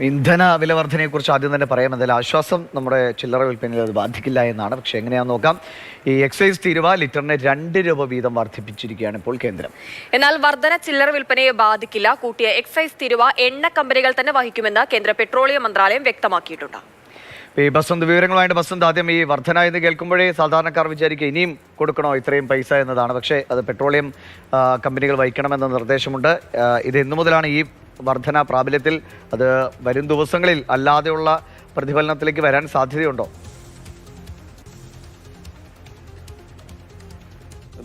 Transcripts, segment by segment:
ഇന്ധന വില വർധനയെക്കുറിച്ച് ആദ്യം തന്നെ പറയാം എന്തായാലും ആശ്വാസം നമ്മുടെ ചില്ലറ വിൽപ്പനയിൽ അത് ബാധിക്കില്ല എന്നാണ്. പക്ഷേ എങ്ങനെയാന്ന് നോക്കാം. ഈ എക്സൈസ് തീരുവ ലിറ്ററിന് രണ്ട് രൂപ വീതം വർദ്ധിപ്പിച്ചിരിക്കുകയാണ് ഇപ്പോൾ കേന്ദ്രം. എന്നാൽ വർധന ചില്ലറ വിൽപ്പനയെ ബാധിക്കില്ല. കൂട്ടിയ എക്സൈസ് തീരുവ എണ്ണ കമ്പനികൾ തന്നെ വഹിക്കുമെന്ന് കേന്ദ്ര പെട്രോളിയം മന്ത്രാലയം വ്യക്തമാക്കിയിട്ടുണ്ട്. ഈ ബസന്ത് വിവരങ്ങളുമായിട്ട് ബസന്ത് ആദ്യം ഈ വർധന എന്ന് കേൾക്കുമ്പോഴേ സാധാരണക്കാർ വിചാരിക്കുക ഇനിയും കൊടുക്കണോ ഇത്രയും പൈസ എന്നതാണ്. പക്ഷേ അത് പെട്രോളിയം കമ്പനികൾ വഹിക്കണമെന്ന നിർദ്ദേശമുണ്ട്. ഇത് എന്നു മുതലാണ് ഈ വർധന പ്രാബല്യത്തിൽ അത് വരും ദിവസങ്ങളിൽ അല്ലാതെയുള്ള പ്രതിഫലനത്തിലേക്ക് വരാൻ സാധ്യതയുണ്ടോ?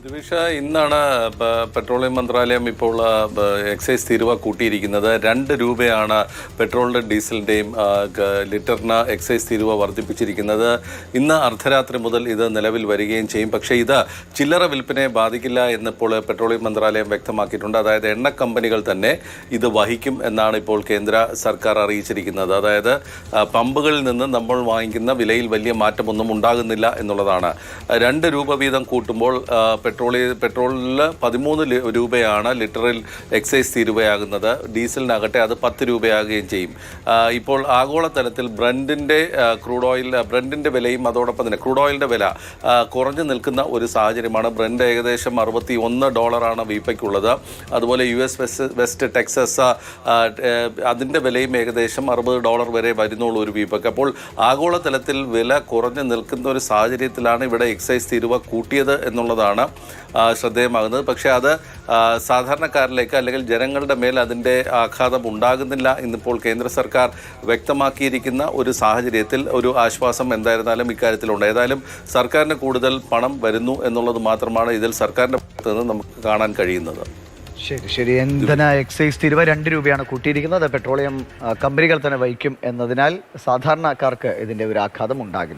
ദിവിഷ ഇന്നാണ് പെട്രോളിയം മന്ത്രാലയം ഇപ്പോൾ എക്സൈസ് തീരുവ കൂട്ടിയിരിക്കുന്നത്. രണ്ട് രൂപയാണ് പെട്രോളിന്റെ ഡീസലിന്റെയും ലിറ്ററിന് എക്സൈസ് തീരുവ വർദ്ധിപ്പിച്ചിരിക്കുന്നത്. ഇന്ന് അർദ്ധരാത്രി മുതൽ ഇത് നിലവിൽ വരികയും ചെയ്യും. പക്ഷേ ഇത് ചില്ലറ വിൽപ്പനയെ ബാധിക്കില്ല എന്നിപ്പോൾ പെട്രോളിയം മന്ത്രാലയം വ്യക്തമാക്കിയിട്ടുണ്ട്. അതായത് എണ്ണ കമ്പനികൾ തന്നെ ഇത് വഹിക്കും എന്നാണ് ഇപ്പോൾ കേന്ദ്ര സർക്കാർ അറിയിച്ചിരിക്കുന്നത്. അതായത് പമ്പുകളിൽ നിന്ന് നമ്മൾ വാങ്ങിക്കുന്ന വിലയിൽ വലിയ മാറ്റമൊന്നും ഉണ്ടാകുന്നില്ല എന്നുള്ളതാണ്. രണ്ട് രൂപ വീതം കൂട്ടുമ്പോൾ ആ, പെട്രോളി പെട്രോളിൽ പതിമൂന്ന് രൂപയാണ് ലിറ്ററിൽ എക്സൈസ് തീരുവയാകുന്നത് ഡീസലിനാകട്ടെ അത് പത്ത് രൂപയാകുകയും ചെയ്യും. ഇപ്പോൾ ആഗോളതലത്തിൽ ബ്രണ്ടിന്റെ ക്രൂഡ് ഓയിൽ ബ്രണ്ടിന്റെ വിലയും അതോടൊപ്പം തന്നെ ക്രൂഡ് ഓയിലിന്റെ വില കുറഞ്ഞു നിൽക്കുന്ന ഒരു സാഹചര്യമാണ്. ബ്രണ്ട് ഏകദേശം അറുപത്തി ഒന്ന് ഡോളറാണ് വീപ്പയ്ക്കുള്ളത് അതുപോലെ U S West West Texas അതിന്റെ വിലയും ഏകദേശം അറുപത് ഡോളർ വരെ വരുന്നുള്ളൂ ഒരു വീപ്പയ്ക്ക് അപ്പോൾ ആഗോളതലത്തിൽ വില കുറഞ്ഞു നിൽക്കുന്ന ഒരു സാഹചര്യത്തിലാണ് ഇവിടെ എക്സൈസ് തീരുവ കൂട്ടിയത് എന്നുള്ളതാണ് ശ്രദ്ധേയമാകുന്നത്. പക്ഷേ അത് സാധാരണക്കാരിലേക്ക് അല്ലെങ്കിൽ ജനങ്ങളുടെ മേൽ അതിന്റെ ആഘാതം ഉണ്ടാകുന്നില്ല ഇന്നിപ്പോൾ കേന്ദ്ര സർക്കാർ വ്യക്തമാക്കിയിരിക്കുന്ന ഒരു സാഹചര്യത്തിൽ ഒരു ആശ്വാസം എന്തായിരുന്നാലും ഇക്കാര്യത്തിലുണ്ട്. ഏതായാലും സർക്കാരിന് കൂടുതൽ പണം വരുന്നു എന്നുള്ളത് മാത്രമാണ് ഇതിൽ സർക്കാരിന്റെ ഭാഗത്ത് നിന്ന് നമുക്ക് കാണാൻ കഴിയുന്നത്. ശരി ശരി. ഇന്ധന എക്സൈസ് തീരുവ രണ്ട് രൂപയാണ് കൂട്ടിയിരിക്കുന്നത്. പെട്രോളിയം കമ്പനികൾ തന്നെ വഹിക്കും എന്നതിനാൽ സാധാരണക്കാർക്ക് ഇതിന്റെ ഒരു ആഘാതം ഉണ്ടാകില്ല.